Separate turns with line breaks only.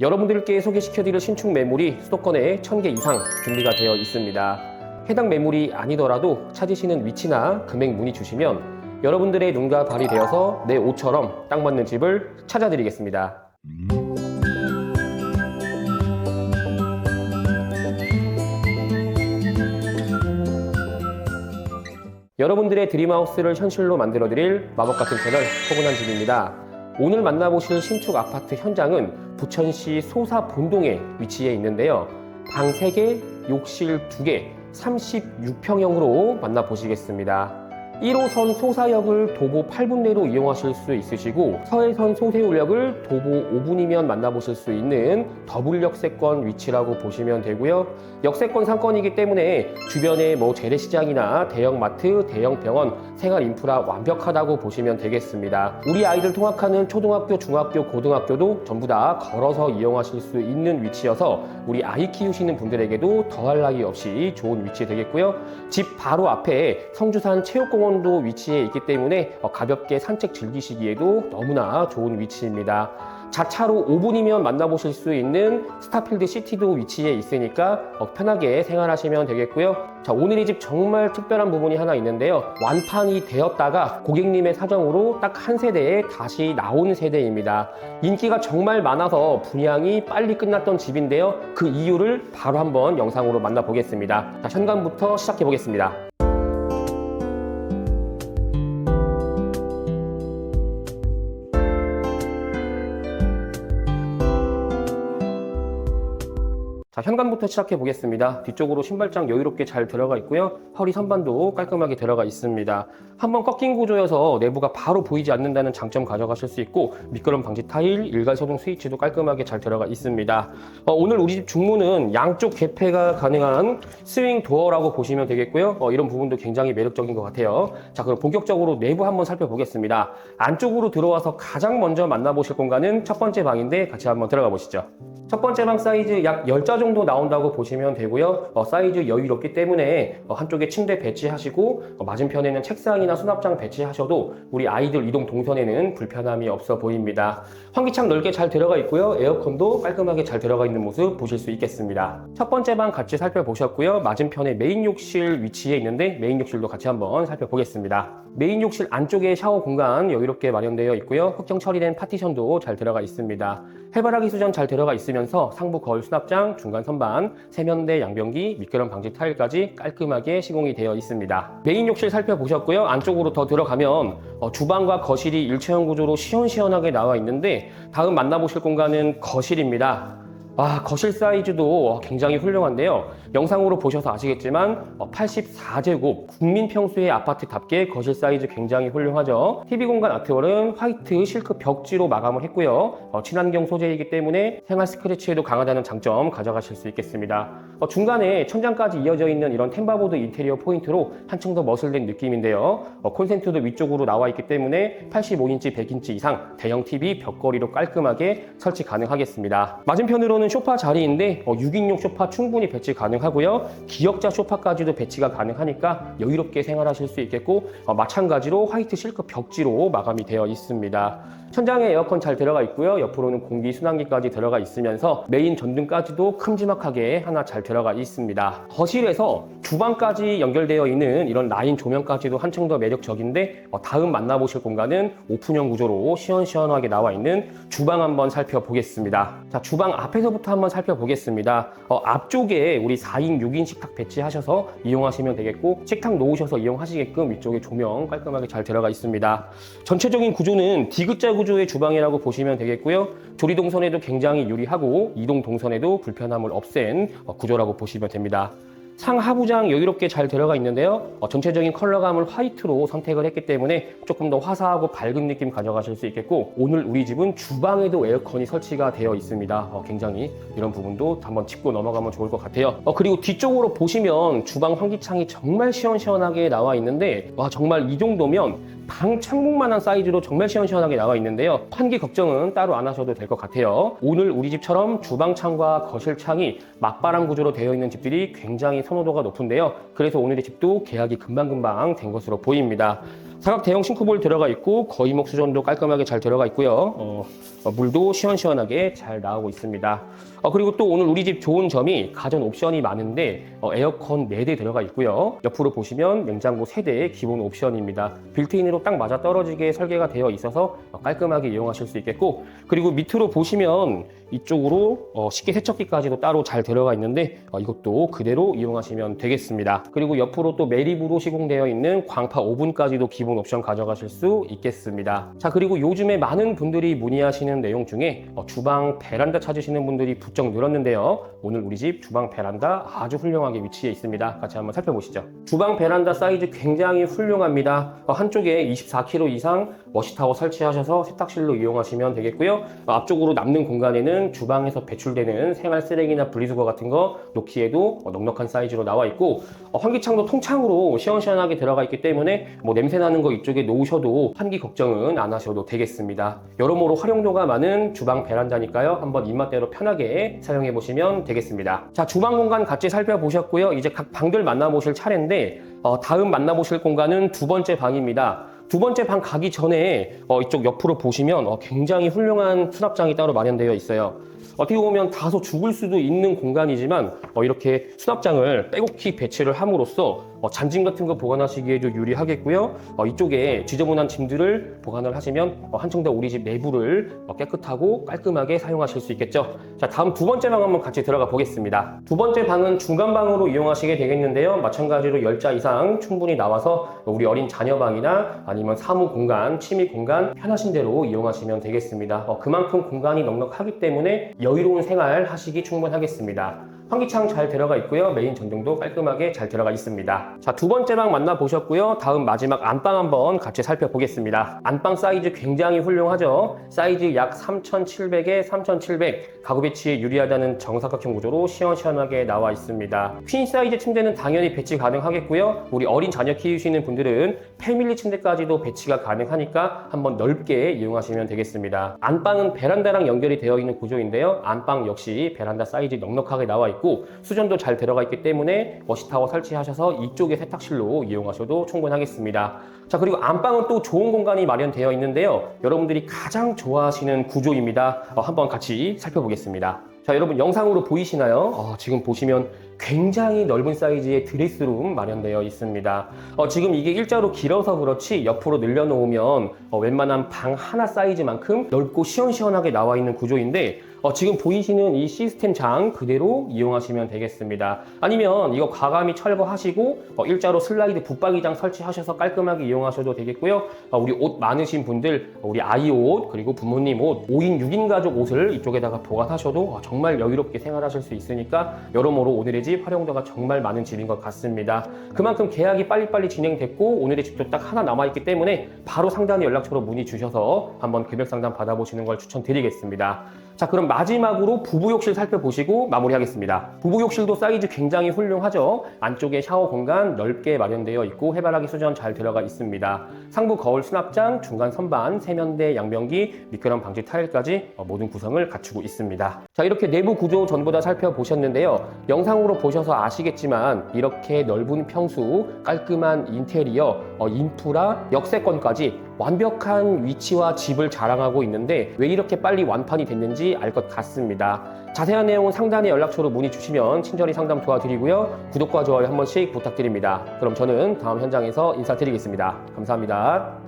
여러분들께 소개시켜드릴 신축 매물이 수도권에 1000개 이상 준비가 되어 있습니다. 해당 매물이 아니더라도 찾으시는 위치나 금액 문의 주시면 여러분들의 눈과 발이 되어서 내 옷처럼 딱 맞는 집을 찾아드리겠습니다. 여러분들의 드림하우스를 현실로 만들어드릴 마법 같은 채널 포근한 집입니다. 오늘 만나보실 신축 아파트 현장은 부천시 소사 본동에 위치해 있는데요. 방 3개, 욕실 2개, 36평형으로 만나보시겠습니다. 1호선 소사역을 도보 8분 내로 이용하실 수 있으시고 서해선 소세울역을 도보 5분이면 만나보실 수 있는 더블 역세권 위치라고 보시면 되고요. 역세권 상권이기 때문에 주변에 뭐 재래시장이나 대형마트, 대형병원, 생활 인프라 완벽하다고 보시면 되겠습니다. 우리 아이들 통학하는 초등학교, 중학교, 고등학교도 전부 다 걸어서 이용하실 수 있는 위치여서 우리 아이 키우시는 분들에게도 더할 나위 없이 좋은 위치 되겠고요. 집 바로 앞에 성주산 체육공원도 위치해 있기 때문에 어, 가볍게 산책 즐기시기에도 너무나 좋은 위치입니다. 자차로 5분이면 만나보실 수 있는 스타필드 시티도 위치해 있으니까 어, 편하게 생활하시면 되겠고요. 자, 오늘 이 집 정말 특별한 부분이 하나 있는데요. 완판이 되었다가 고객님의 사정으로 딱 한 세대에 다시 나온 세대입니다. 인기가 정말 많아서 분양이 빨리 끝났던 집인데요. 그 이유를 바로 한번 영상으로 만나보겠습니다. 자, 현관부터 시작해 보겠습니다. 자, 현관부터 시작해 보겠습니다. 뒤쪽으로 신발장 여유롭게 잘 들어가 있고요. 허리 선반도 깔끔하게 들어가 있습니다. 한번 꺾인 구조여서 내부가 바로 보이지 않는다는 장점 가져가실 수 있고 미끄럼 방지 타일, 일괄 소등 스위치도 깔끔하게 잘 들어가 있습니다. 어, 오늘 우리 집 중문은 양쪽 개폐가 가능한 스윙 도어라고 보시면 되겠고요. 어, 이런 부분도 굉장히 매력적인 것 같아요. 자, 그럼 본격적으로 내부 한번 살펴보겠습니다. 안쪽으로 들어와서 가장 먼저 만나보실 공간은 첫 번째 방인데 같이 한번 들어가 보시죠. 첫 번째 방 사이즈 약 10자 정도 나온다고 보시면 되고요. 어, 사이즈 여유롭기 때문에 어, 한쪽에 침대 배치하시고 어, 맞은편에는 책상이나 수납장 배치하셔도 우리 아이들 이동 동선에는 불편함이 없어 보입니다. 환기창 넓게 잘 들어가 있고요. 에어컨도 깔끔하게 잘 들어가 있는 모습 보실 수 있겠습니다. 첫 번째 방 같이 살펴보셨고요. 맞은편에 메인 욕실 위치해 있는데 메인 욕실도 같이 한번 살펴보겠습니다. 메인 욕실 안쪽에 샤워 공간 여유롭게 마련되어 있고요. 흑정 처리된 파티션도 잘 들어가 있습니다. 해바라기 수전 잘 들어가 있으면서 상부 거울 수납장, 중간 선반, 세면대 양변기, 미끄럼 방지 타일까지 깔끔하게 시공이 되어 있습니다. 메인 욕실 살펴보셨고요. 안쪽으로 더 들어가면 어, 주방과 거실이 일체형 구조로 시원시원하게 나와 있는데 다음 만나보실 공간은 거실입니다. 아, 거실 사이즈도 굉장히 훌륭한데요. 영상으로 보셔서 아시겠지만 84제곱 국민 평수의 아파트답게 거실 사이즈 굉장히 훌륭하죠. TV 공간 아트월은 화이트 실크 벽지로 마감을 했고요. 어, 친환경 소재이기 때문에 생활 스크래치에도 강하다는 장점 가져가실 수 있겠습니다. 어, 중간에 천장까지 이어져 있는 이런 템바보드 인테리어 포인트로 한층 더 멋을낸 느낌인데요. 어, 콘센트도 위쪽으로 나와 있기 때문에 85인치, 100인치 이상 대형 TV 벽걸이로 깔끔하게 설치 가능하겠습니다. 맞은편으로는 소파 자리인데 어, 6인용 소파 충분히 배치 가능하고요. 기역자 소파까지도 배치가 가능하니까 여유롭게 생활하실 수 있겠고 어, 마찬가지로 화이트 실크 벽지로 마감이 되어 있습니다. 천장에 에어컨 잘 들어가 있고요. 옆으로는 공기 순환기까지 들어가 있으면서 메인 전등까지도 큼지막하게 하나 잘 들어가 있습니다. 거실에서 주방까지 연결되어 있는 이런 라인 조명까지도 한층 더 매력적인데 어, 다음 만나보실 공간은 오픈형 구조로 시원시원하게 나와 있는 주방 한번 살펴보겠습니다. 자, 주방 앞에서부터 한번 살펴보겠습니다. 어, 앞쪽에 우리 4인 6인 식탁 배치하셔서 이용하시면 되겠고 식탁 놓으셔서 이용하시게끔 위쪽에 조명 깔끔하게 잘 들어가 있습니다. 전체적인 구조는 디귿자 구조 의 주방이라고 보시면 되겠고요. 조리 동선에도 굉장히 유리하고 이동 동선에도 불편함을 없앤 어, 구조라고 보시면 됩니다. 상하부장 여유롭게 잘 들어가 있는데요. 어, 전체적인 컬러감을 화이트로 선택을 했기 때문에 조금 더 화사하고 밝은 느낌 가져가실 수 있겠고 오늘 우리 집은 주방에도 에어컨이 설치가 되어 있습니다. 어, 굉장히 이런 부분도 한번 짚고 넘어가면 좋을 것 같아요. 어, 그리고 뒤쪽으로 보시면 주방 환기창이 정말 시원시원하게 나와 있는데 와 정말 이 정도면 방 창문만한 사이즈로 정말 시원시원하게 나와 있는데요. 환기 걱정은 따로 안 하셔도 될 것 같아요. 오늘 우리 집처럼 주방창과 거실창이 맞바람 구조로 되어 있는 집들이 굉장히 선호도가 높은데요. 그래서 오늘의 집도 계약이 금방금방 된 것으로 보입니다. 사각 대형 싱크볼 들어가 있고 거위목 수전도 깔끔하게 잘 들어가 있고요. 어, 어, 물도 시원시원하게 잘 나오고 있습니다. 어, 그리고 또 오늘 우리 집 좋은 점이 가전 옵션이 많은데 어, 에어컨 4대 들어가 있고요. 옆으로 보시면 냉장고 3대 기본 옵션입니다. 빌트인으로 딱 맞아 떨어지게 설계가 되어 있어서 어, 깔끔하게 이용하실 수 있겠고 그리고 밑으로 보시면 이쪽으로 어, 식기 세척기까지도 따로 잘 들어가 있는데 어, 이것도 그대로 이용하시면 되겠습니다. 그리고 옆으로 또 매립으로 시공되어 있는 광파 오븐까지도 기본 옵션 가져가실 수 있겠습니다. 자 그리고 요즘에 많은 분들이 문의하시는 내용 중에 어, 주방 베란다 찾으시는 분들이 부쩍 늘었는데요. 오늘 우리 집 주방 베란다 아주 훌륭하게 위치해 있습니다. 같이 한번 살펴보시죠. 주방 베란다 사이즈 굉장히 훌륭합니다. 어, 한쪽에 24kg 이상 워시타워 설치하셔서 세탁실로 이용하시면 되겠고요. 어, 앞쪽으로 남는 공간에는 주방에서 배출되는 생활 쓰레기나 분리수거 같은 거 놓기에도 어, 넉넉한 사이즈로 나와 있고 어, 환기창도 통창으로 시원시원하게 들어가 있기 때문에 뭐 냄새 나는 거 이쪽에 놓으셔도 환기 걱정은 안 하셔도 되겠습니다. 여러모로 활용도가 많은 주방 베란다니까요. 한번 입맛대로 편하게 사용해 보시면 되겠습니다. 자, 주방 공간 같이 살펴보셨고요. 이제 각 방들 만나보실 차례인데 어, 다음 만나보실 공간은 두 번째 방입니다. 두 번째 방 가기 전에 어, 이쪽 옆으로 보시면 어, 굉장히 훌륭한 수납장이 따로 마련되어 있어요. 어떻게 보면 다소 죽을 수도 있는 공간이지만 어, 이렇게 수납장을 빼곡히 배치를 함으로써 어, 잔짐 같은 거 보관하시기에도 유리하겠고요. 어, 이쪽에 지저분한 짐들을 보관을 하시면 어, 한층 더 우리 집 내부를 어, 깨끗하고 깔끔하게 사용하실 수 있겠죠. 자, 다음 두 번째 방 한번 같이 들어가 보겠습니다. 두 번째 방은 중간 방으로 이용하시게 되겠는데요. 마찬가지로 10자 이상 충분히 나와서 우리 어린 자녀 방이나 아니면 사무 공간, 취미 공간 편하신 대로 이용하시면 되겠습니다. 어, 그만큼 공간이 넉넉하기 때문에 여유로운 생활 하시기 충분하겠습니다. 환기창 잘 들어가 있고요. 메인 전등도 깔끔하게 잘 들어가 있습니다. 자, 두 번째 방 만나보셨고요. 다음 마지막 안방 한번 같이 살펴보겠습니다. 안방 사이즈 굉장히 훌륭하죠. 사이즈 약 3,700에 3,700. 가구 배치에 유리하다는 정사각형 구조로 시원시원하게 나와 있습니다. 퀸 사이즈 침대는 당연히 배치 가능하겠고요. 우리 어린 자녀 키우시는 분들은 패밀리 침대까지도 배치가 가능하니까 한번 넓게 이용하시면 되겠습니다. 안방은 베란다랑 연결이 되어 있는 구조인데요. 안방 역시 베란다 사이즈 넉넉하게 나와 있고 수전도 잘 들어가 있기 때문에 워시타워 설치하셔서 이쪽에 세탁실로 이용하셔도 충분하겠습니다. 자 그리고 안방은 또 좋은 공간이 마련되어 있는데요. 여러분들이 가장 좋아하시는 구조입니다. 어, 한번 같이 살펴보겠습니다. 자 여러분 영상으로 보이시나요? 어, 지금 보시면 굉장히 넓은 사이즈의 드레스룸 마련되어 있습니다. 어, 지금 이게 일자로 길어서 그렇지 옆으로 늘려놓으면 어, 웬만한 방 하나 사이즈만큼 넓고 시원시원하게 나와 있는 구조인데 어, 지금 보이시는 이 시스템 장 그대로 이용하시면 되겠습니다. 아니면 이거 과감히 철거하시고 어, 일자로 슬라이드 붙박이장 설치하셔서 깔끔하게 이용하셔도 되겠고요. 어, 우리 옷 많으신 분들, 어, 우리 아이 옷 그리고 부모님 옷, 5인, 6인 가족 옷을 이쪽에다가 보관하셔도 어, 정말 여유롭게 생활하실 수 있으니까 여러모로 오늘의 집 활용도가 정말 많은 집인 것 같습니다. 그만큼 계약이 빨리빨리 진행됐고 오늘의 집도 딱 하나 남아있기 때문에 바로 상단의 연락처로 문의 주셔서 한번 금액 상담 받아보시는 걸 추천드리겠습니다. 자 그럼 마지막으로 부부 욕실 살펴보시고 마무리하겠습니다. 부부 욕실도 사이즈 굉장히 훌륭하죠. 안쪽에 샤워 공간 넓게 마련되어 있고 해바라기 수전 잘 들어가 있습니다. 상부 거울 수납장, 중간 선반, 세면대, 양변기, 미끄럼 방지 타일까지 어, 모든 구성을 갖추고 있습니다. 자 이렇게 내부 구조 전부 다 살펴보셨는데요. 영상으로 보셔서 아시겠지만 이렇게 넓은 평수, 깔끔한 인테리어, 어, 인프라, 역세권까지 완벽한 위치와 집을 자랑하고 있는데 왜 이렇게 빨리 완판이 됐는지 알 것 같습니다. 자세한 내용은 상단의 연락처로 문의 주시면 친절히 상담 도와드리고요. 구독과 좋아요 한 번씩 부탁드립니다. 그럼 저는 다음 현장에서 인사드리겠습니다. 감사합니다.